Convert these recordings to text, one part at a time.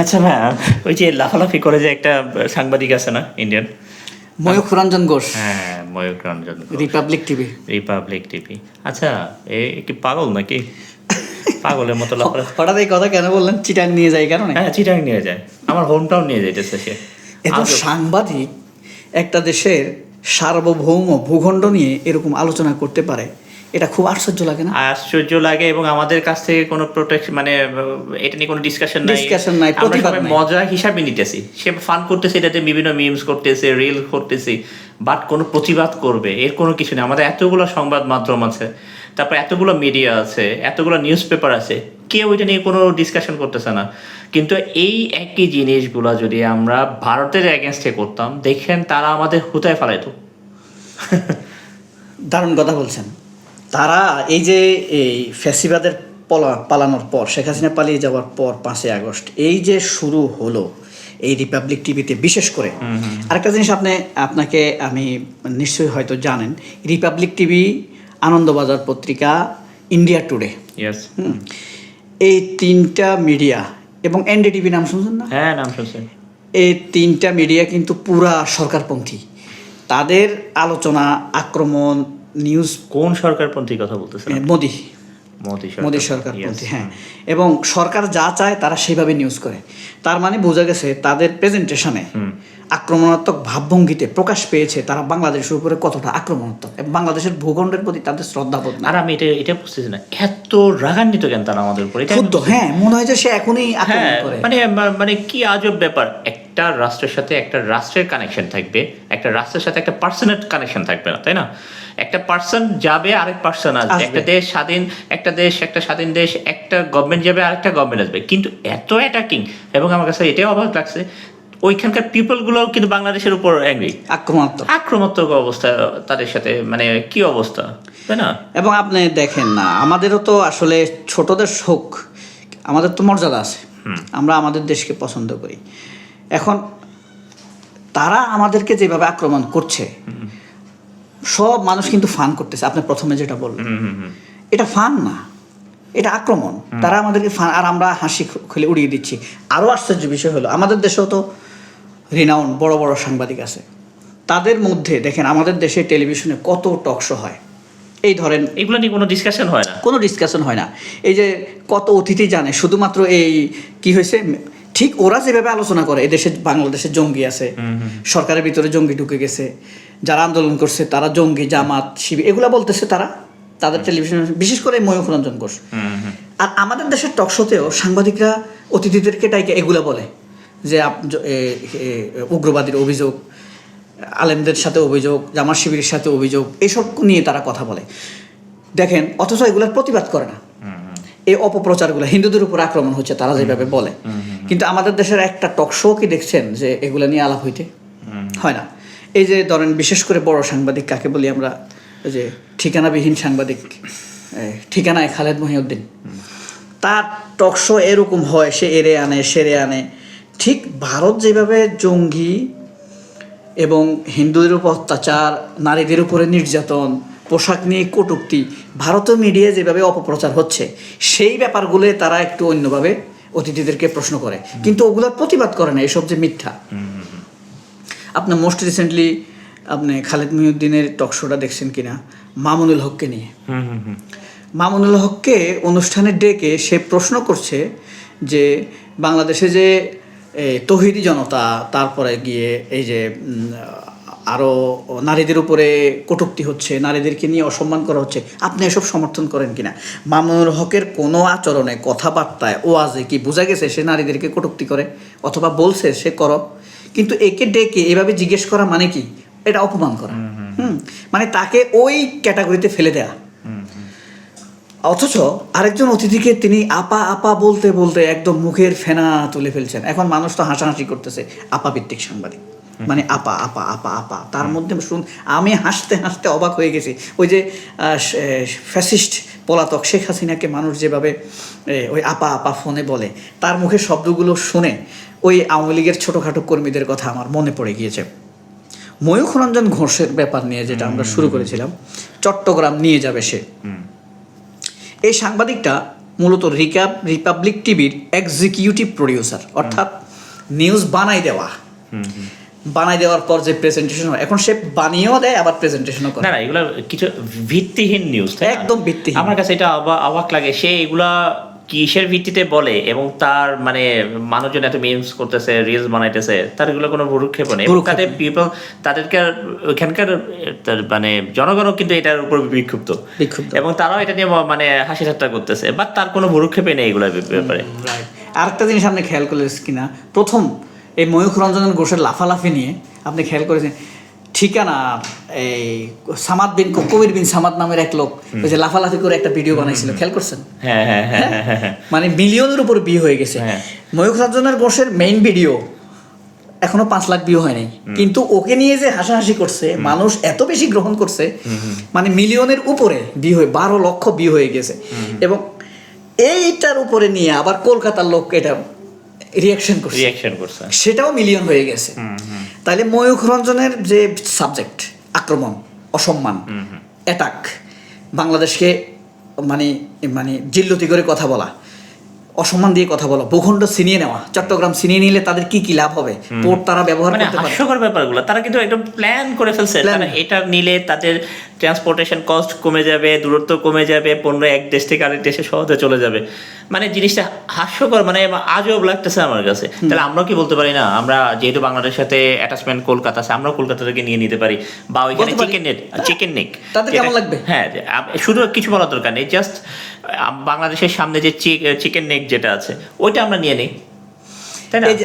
আচ্ছা ভাইয়া ওই যে লাফালাফি করে যে একটা সাংবাদিক আছে না ইন্ডিয়ান ময়ূখ রঞ্জন ঘোষ। হ্যাঁ Mayur Ranjan Republic TV Republic TV আচ্ছা এ কি পাগল নাকি? পাগলের মতো লাফালাফি হঠাৎ এই কথা কেন বললেন? চিটাং নিয়ে যায় কারণে হ্যাঁ চিটাং নিয়ে যায়। আমার হোম টাউন নিয়ে যাইতেছে সে। এত সাংবাদিক একটা দেশের সার্বভৌম ভূখণ্ড নিয়ে এরকম আলোচনা করতে পারে। এটা খুব আশ্চর্য লাগে না? আশ্চর্য লাগে এবং আমাদের কাছ থেকে কোনো প্রোটেকশন মানে এটা নিয়ে কোনো ডিসকাশন নাই। Discussion নাই, প্রতিবাদ। মজা হিসাবে নিতেছি। সে ফান করতেছে এটাতে বিভিন্ন মিমস করতেছে রিল করতেছি বাট কোনো প্রতিবাদ করবে এর কোনো কিছু নেই। আমাদের এতগুলো সংবাদ মাধ্যম আছে তারপর এতগুলো মিডিয়া আছে এতগুলো নিউজ পেপার আছে কেউ এটা নিয়ে কোনো ডিসকাশন করতেছে না। কিন্তু এই একই জিনিসগুলো যদি আমরা ভারতের এগেনস্টে করতাম দেখেন তারা আমাদের হুতায় ফেলাইতো। দারুণ কথা বলছেন। তারা এই যে এই ফ্যাসিবাদের পলা পালানোর পর শেখ হাসিনা পালিয়ে যাওয়ার পর পাঁচই আগস্ট এই যে শুরু হলো এই রিপাবলিক টিভিতে বিশেষ করে আরেকটা জিনিস আপনি আপনাকে আমি নিশ্চয়ই হয়তো জানেন রিপাবলিক টিভি আনন্দবাজার পত্রিকা ইন্ডিয়া টুডে এই তিনটা মিডিয়া এবং এনডিটিভি নাম শুনছেন না? হ্যাঁ নাম শুনছেন এই তিনটা মিডিয়া কিন্তু পুরা সরকারপন্থী। তাদের আলোচনা আক্রমণ নিউজ কোন সরকারপন্থী কথা বলতেছেন? মোদি। মোদি সরকার মোদী সরকারপন্থী হ্যাঁ। এবং সরকার যা চায় তারা সেভাবে নিউজ করে। তার মানে বোঝা গেছে তাদের প্রেজেন্টেশনে আক্রমণাত্মক ভাবভঙ্গিতে প্রকাশ পেয়েছে তারা বাংলাদেশের উপরে কতটা আক্রমণাত্মক। এবং বাংলাদেশের ভূখণ্ডের প্রতি তাদের শ্রদ্ধাবোধ না আর আমি এটা এটা বুঝতেছি না। এত রাগান্বিত কেন তারা আমাদের উপর? ক্ষুদ্র হ্যাঁ মনে হয় যে সে এখনই হ্যাঁ করে। মানে মানে কি আজব ব্যাপার। একটা রাষ্ট্রের সাথে একটা রাষ্ট্রের কানেকশন থাকবে একটা রাষ্ট্রের সাথে একটা পার্সনের কানেকশন থাকবে না তাই না? একটা পার্সন যাবে আরেক পার্সন আসবে। একটা দেশ স্বাধীন একটা দেশ একটা স্বাধীন দেশ একটা গভর্নমেন্ট যাবে আরেকটা গভর্নমেন্ট আসবে। কিন্তু এত অ্যাটাকিং এবং আমার কাছে এটাই অবাক লাগছে ওইখানকার পিপলগুলো কিন্তু বাংলাদেশের উপর অ্যাংরি আক্রমণাত্মক। আক্রমণাত্মক অবস্থা তাদের সাথে মানে কি অবস্থা? তাই না? এবং আপনি দেখেন না আমাদেরও তো আসলে ছোটদের শোক আমাদের তো মর্যাদা আছে। আমরা আমাদের দেশকে পছন্দ করি। এখন তারা আমাদেরকে যেভাবে আক্রমণ করছে সব মানুষ কিন্তু ফান করতেছে আপনি প্রথমে যেটা বললেন। এটা ফান না। এটা আক্রমণ। তারা আমাদেরকে ফান আর আমরা হাসি খুলে উড়িয়ে দিচ্ছি। আরও আশ্চর্য বিষয় হলো আমাদের দেশেও তো রিনাউন বড় বড় সাংবাদিক আছে। তাদের মধ্যে দেখেন আমাদের দেশে টেলিভিশনে কত টক শো হয়। এই ধরেন এগুলো নিয়ে কোনো ডিসকাশন হয় না? কোনো ডিসকাশন হয় না। এই যে কত অতিথি জানে শুধুমাত্র এই কি হয়েছে ঠিক ওরা যেভাবে আলোচনা করে এদেশে বাংলাদেশে জঙ্গি আছে সরকারের ভিতরে জঙ্গি ঢুকে গেছে যারা আন্দোলন করছে তারা জঙ্গি জামাত শিবির এগুলা বলতেছে তারা তাদের টেলিভিশন বিশেষ করে ময়ূখ রঞ্জন ঘোষ। আর আমাদের দেশের টকশোতেও সাংবাদিকরা অতিথিদেরকে ডাইকে এগুলা বলে যে উগ্রবাদীর অভিযোগ আলেমদের সাথে অভিযোগ জামাত শিবিরের সাথে অভিযোগ এসব নিয়ে তারা কথা বলে। দেখেন অথচ এগুলার প্রতিবাদ করে না। এই অপপ্রচারগুলো হিন্দুদের উপর আক্রমণ হচ্ছে তারা যেভাবে বলে। কিন্তু আমাদের দেশের একটা টক শো কি দেখছেন যে এগুলা নিয়ে আলাপ হইতে? হয় না। এই যে ধরেন বিশেষ করে বড় সাংবাদিক, কাকে বলি আমরা? যে ঠিকানাবিহীন সাংবাদিক ঠিকানায় খালেদ মহিউদ্দিন। তার টক শো এরকম হয়, সে এরে আনে, সেরে আনে। ঠিক ভারত যেভাবে জঙ্গি এবং হিন্দুদের উপর অত্যাচার, নারীদের উপরে নির্যাতন, পোশাক নিয়ে কটুক্তি, ভারতীয় মিডিয়ায় যেভাবে অপপ্রচার হচ্ছে, সেই ব্যাপারগুলো তারা একটু অন্যভাবে অতিথিদেরকে প্রশ্ন করে। কিন্তু ওগুলোর প্রতিবাদ করে না, এসব যে মিথ্যা। আপনার মোস্ট রিসেন্টলি আপনি খালেদ মহিউদ্দিনের টক শোটা দেখছেন কিনা? মামুনুল হককে নিয়ে। হুম হুম হুম। মামুনুল হককে অনুষ্ঠানে ডেকে সে প্রশ্ন করছে যে বাংলাদেশে যে তহিদি জনতা তারপরে গিয়ে এই যে আরও নারীদের উপরে কটুক্তি হচ্ছে নারীদেরকে নিয়ে অসম্মান করা হচ্ছে আপনি এসব সমর্থন করেন কিনা? মামুনুল হকের কোনো আচরণে কথাবার্তায় ওয়াজে কি বোঝা গেছে সে নারীদেরকে কটুক্তি করে? অথবা বলছে সে করো? কিন্তু একে ডেকে এভাবে জিজ্ঞেস করা মানে কি? এটা অপমান করা। হুম মানে তাকে ওই ক্যাটাগরিতে ফেলে দেয়া। অথচ আরেকজন অতিথিকে তিনি আপা আপা বলতে বলতে একদম মুখের ফেনা তুলে ফেলছেন। এখন মানুষ তো হাসাহাসি করতেছে। আপা ভিত্তিক সাংবাদিক। মানে আপা আপা আপা আপা। তার মধ্যে শুন আমি হাসতে হাসতে অবাক হয়ে গেছি। ওই যে ফ্যাসিস্ট পলাতক শেখ হাসিনাকে মানুষ যেভাবে ওই আপা আপা ফোনে বলে তার মুখে শব্দগুলো শুনে ওই আওয়ামী লীগের ছোটোখাটো কর্মীদের কথা আমার মনে পড়ে গিয়েছে। ময়ূখ রঞ্জন ঘোষের ব্যাপার নিয়ে যেটা আমরা শুরু করেছিলাম চট্টগ্রাম নিয়ে যাবে সে। এই সাংবাদিকটা মূলত রিকাপ রিপাবলিক টিভির এক্সিকিউটিভ প্রডিউসার অর্থাৎ নিউজ বানাই দেওয়া। বানাই দেওয়ার পর যে প্রেজেন্টেশন হয় এখন সে বানিয়েও দেয় আবার প্রেজেন্টেশনও করে। না এগুলো কিছু ভিত্তিহীন নিউজ একদম ভিত্তিহীন। আমার কাছে এটা অবাক লাগে সে এগুলা কিসের ভিত্তিতে বলে এবং তার মানে মানুষজন এত মিমস করতেছে রিলস বানাইতেছে তার এগুলো কোনো ভুরুক্ষেপ নেই। তাদের পিপল তাদেরকে ওইখানকার মানে জনগণও কিন্তু এটার উপর বিক্ষুব্ধ। বিক্ষুব্ধ। এবং তারাও এটা নিয়ে মানে হাসি ঠাট্টা করতেছে বা তার কোনো ভুরুক্ষেপে নেই এগুলোর ব্যাপারে। আরেকটা জিনিস আপনি খেয়াল করেছেন কিনা? প্রথম এই ময়ূখ রঞ্জন ঘোষের লাফালাফি নিয়ে আপনি খেয়াল করেছেন? ঠিকানা এই সামাদ বিন কবির বিন সামাদ নামের এক লোক ওই যে লাফালাফি করে একটা ভিডিও বানাইছিল খেয়াল করছেন? হ্যাঁ হ্যাঁ হ্যাঁ মানে মিলিয়নের উপর বিয়ে হয়ে গেছে। ময়ূখ রঞ্জনের ঘোষের মেইন ভিডিও এখনও পাঁচ লাখ ভিউ হয় নাই। কিন্তু ওকে নিয়ে যে হাসাহাসি করছে মানুষ এত বেশি গ্রহণ করছে মানে মিলিয়নের উপরে বিয়ে হয়ে বারো লক্ষ বিয়ে হয়ে গেছে। এবং এইটার উপরে নিয়ে আবার কলকাতার লোক এটা রিয়াকশন করছে। রিয়াকশন করছে। সেটাও মিলিয়ন হয়ে গেছে। তাহলে ময়ূখ রঞ্জনের যে সাবজেক্ট আক্রমণ অসম্মান অ্যাটাক বাংলাদেশকে মানে মানে জিল্লতি করে কথা বলা অসম্মান দিয়ে কথা বলা ভূখণ্ড ছিনিয়ে নেওয়া চট্টগ্রাম ছিনিয়ে নিলে তাদের কি কি লাভ হবে? পোর্ট তারা ব্যবহার মানে করতে পারে। হাস্যকর ব্যাপারগুলো তারা কিন্তু একদম প্ল্যান করে ফেলছে. এটা নিলে তাদের ট্রান্সপোর্টেশন কস্ট কমে যাবে দূরত্ব কমে যাবে পণ্য এক দেশ থেকে আরেক দেশে সহজে চলে যাবে। মানে জিনিসটা হাস্যকর মানে আজব লাগতেছে আমার কাছে। তাহলে আমরা কি বলতে পারি না? আমরা যেহেতু বাংলাদেশের সাথে অ্যাটাচমেন্ট কলকাতা আছে আমরা কলকাতা থেকে নিয়ে নিতে পারি। বা ওইখানে। চিকেন নেট চিকেন নেক তাদের কেমন লাগবে? হ্যাঁ শুধু কিছু বলার দরকার নেই জাস্ট বাংলাদেশের সামনে যে চিকেন নেক যেটা আছে ওইটা আমরা নিয়ে নিই।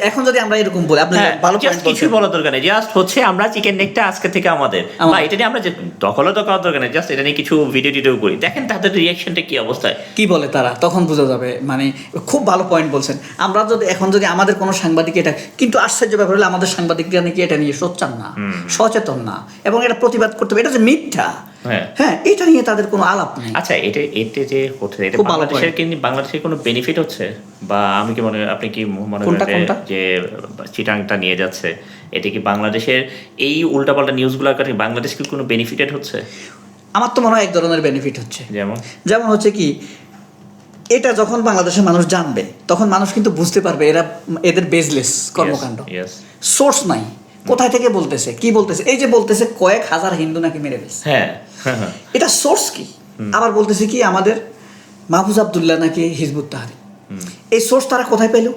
এখন যদি আমরা এরকম বলি আপনি হ্যাঁ, ভালো কিছু বলার দরকার নেই। জাস্ট হচ্ছে আমরা চিকেন নেকটা আজকে থেকে আমাদের। বা এটা নিয়ে আমরা যে দখলও তো করার দরকার নেই জাস্ট এটা নিয়ে কিছু ভিডিও টিডিও করি। দেখেন তাদের রিয়াকশনটা কি অবস্থায়। কি বলে তারা? তখন বোঝা যাবে। মানে খুব ভালো পয়েন্ট বলছেন। আমরা যদি এখন যদি আমাদের কোনো সাংবাদিক এটা কিন্তু আশ্চর্য ব্যাপার হলে আমাদের সাংবাদিকরা নাকি এটা নিয়ে সোচ্চার না সচেতন না। এবং এটা প্রতিবাদ করতে হবে। এটা যে মিথ্যা। হ্যাঁ। হ্যাঁ এটা নিয়ে তাদের কোনো আলাপ নেই। আচ্ছা এটা এতে যে হচ্ছে এটা বাংলাদেশের কিন্তু বাংলাদেশের কোনো বেনিফিট হচ্ছে? বা আমি কি মনে আপনি কি মনে করেন যে চিটাংটা নিয়ে যাচ্ছে? এটা কি বাংলাদেশের এই উল্টাপাল্টা নিউজগুলোর কারণে বাংলাদেশ কি কোনো বেনিফিটেড হচ্ছে? আমার তো মনে হয় এক ধরনের বেনিফিট হচ্ছে। যেমন? যেমন হচ্ছে কি এটা যখন বাংলাদেশের মানুষ জানবে তখন মানুষ কিন্তু বুঝতে পারবে এরা এদের বেজলেস কর্মকাণ্ড। সোর্স নাই। কোথায় থেকে বলতেছে? কি বলতেছে? এই যে বলতেছে কয়েক হাজার হিন্দু নাকি মেরে ফেলছে। হ্যাঁ হ্যাঁ হ্যাঁ। এটা সোর্স কি? আবার বলতেছে কি আমাদের মাহফুজ আবদুল্লাহ নাকি হিজবুত তাহারি। এই সোর্স তারা কোথায় পেল?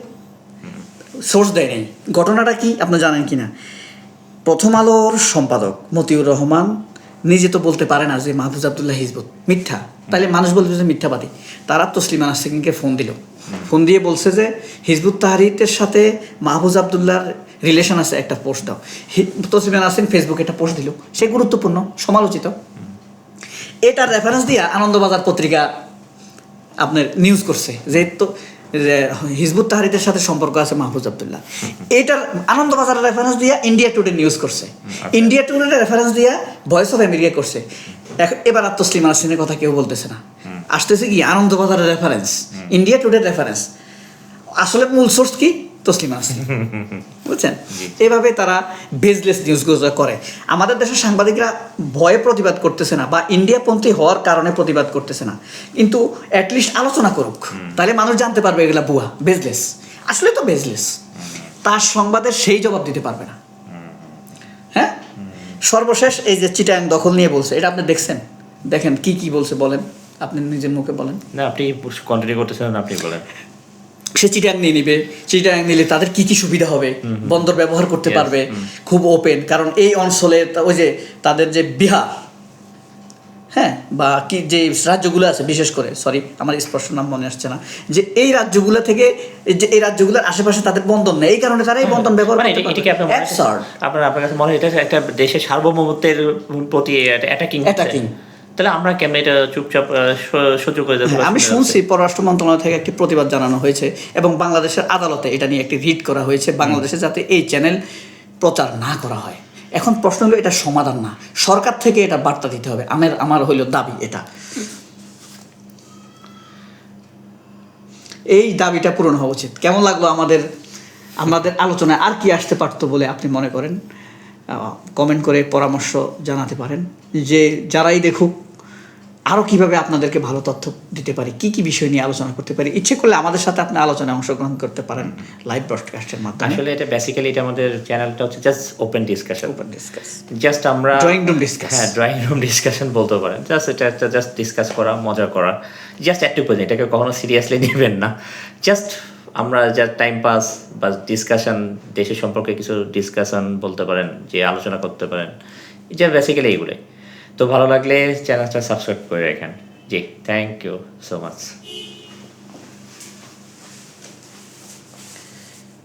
সোর্স দেয় নাই। ঘটনাটা কি আপনি জানেন কি না প্রথম আলোর সম্পাদক মতিউর রহমান নিজে তো বলতে পারে না যে মাহফুজ আবদুল্লাহ হিজবুত। মিথ্যা। তাহলে মানুষ বলবে যে মিথ্যাবাদী। তারা তো তসলিমা নাসরিনকে ফোন দিল। ফোন দিয়ে বলছে যে হিজবুত তাহারিতের সাথে মাহফুজ আবদুল্লাহর রিলেশন আছে একটা পোস্ট দাও। তসলিমা নাসরিন ফেসবুকে একটা পোস্ট দিল। সে গুরুত্বপূর্ণ সমালোচিত। এটার রেফারেন্স দিয়া আনন্দবাজার পত্রিকা আপনার নিউজ করছে যে তো হিজবুত তাহারিদের সাথে সম্পর্ক আছে মাহফুজ আবদুল্লাহ। এটার আনন্দবাজারের রেফারেন্স দিয়া ইন্ডিয়া টুডে নিউজ করছে। ইন্ডিয়া টুডে রেফারেন্স দিয়া ভয়েস অফ আমেরিকা করছে। এবার আর তসলিম আসিনের কথা কেউ বলতেছে না। আসতেছে কি আনন্দবাজারের রেফারেন্স ইন্ডিয়া টুডে রেফারেন্স আসলে মূল সোর্স কি? তসলিমা আসিন বুঝছেন? এভাবে তারা বেজলেস নিউজগুলো করে। আমাদের দেশের সাংবাদিকরা ভয়ে প্রতিবাদ করতেছে না বা ইন্ডিয়াপন্থী হওয়ার কারণে প্রতিবাদ করতেছে না। কিন্তু অ্যাটলিস্ট আলোচনা করুক। তাহলে মানুষ জানতে পারবে এগুলা বুয়া বেজলেস আসলে তো বেজলেস তার সংবাদের সেই জবাব দিতে পারবে না। হ্যাঁ? সর্বশেষ এই যে চিটাং দখল নিয়ে বলছে এটা আপনি দেখছেন? দেখেন কি কি বলছে বলেন। আপনি নিজের মুখে বলেন। না আপনি কন্টিনিউ করতেছেন আপনি বলেন। সে চিটাং নিয়ে নিবে চিটাং নিলে তাদের কি কি সুবিধা হবে? বন্দর ব্যবহার করতে পারবে খুব ওপেন কারণ এই অঞ্চলে ওই যে তাদের যে বিহার হ্যাঁ বা কি যে রাজ্যগুলো আছে বিশেষ করে সরি আমার স্পষ্ট নাম মনে আসছে না যে এই রাজ্যগুলো থেকে যে এই রাজ্যগুলোর আশেপাশে তাদের বন্ধন নেই এই কারণে তারা এই বন্ধন ব্যবহার মানে আপনার. আপনার কাছে মনে হয় এটা একটা দেশের সার্বভৌমত্বের প্রতি অ্যাটাকিং Attacking. তাহলে আমরা কেমন এটা চুপচাপ সহ্য করে যাব? হ্যাঁ, আমি শুনছি পররাষ্ট্র মন্ত্রণালয় থেকে একটি প্রতিবাদ জানানো হয়েছে এবং বাংলাদেশের আদালতে এটা নিয়ে একটি রিট করা হয়েছে বাংলাদেশে যাতে এই চ্যানেল প্রচার না করা হয়। এখন প্রশ্ন হলো এটা সমাধান না। সরকার থেকে এটা বার্তা দিতে হবে। আমার আমার হইল দাবি এটা। এই দাবিটা পূরণ হওয়া উচিত। কেমন লাগল আমাদের আমাদের আলোচনায়? আর কি আসতে পারতো বলে আপনি মনে করেন? কমেন্ট করে পরামর্শ জানাতে পারেন যে যারাই দেখুক আরও কীভাবে আপনাদেরকে ভালো তথ্য দিতে পারি কি কি বিষয় নিয়ে আলোচনা করতে পারি ইচ্ছে করলে আমাদের সাথে আপনি আলোচনায় অংশগ্রহণ করতে পারেন লাইভ ব্রডকাস্টের মাধ্যমে। আসলে এটা বেসিক্যালি এটা আমাদের চ্যানেলটা হচ্ছে just open discussion open discuss just আমরা ড্রয়িং রুম discuss. হ্যাঁ ড্রয়িং রুম ডিসকাশন বলতে পারেন। জাস্ট এটা একটা জাস্ট ডিসকাস করা মজা করা। জাস্ট একটু পর্যন্ত এটাকে কখনো সিরিয়াসলি নেবেন না। জাস্ট আমরা যা টাইম পাস বা ডিসকাশন দেশের সম্পর্কে কিছু ডিসকাশন বলতে পারেন, যে আলোচনা করতে পারেন যা বেসিক্যালি এইগুলোই। তো ভালো লাগলে চ্যানেলটা সাবস্ক্রাইব করে রাখেন। জি থ্যাংক ইউ সো মাচ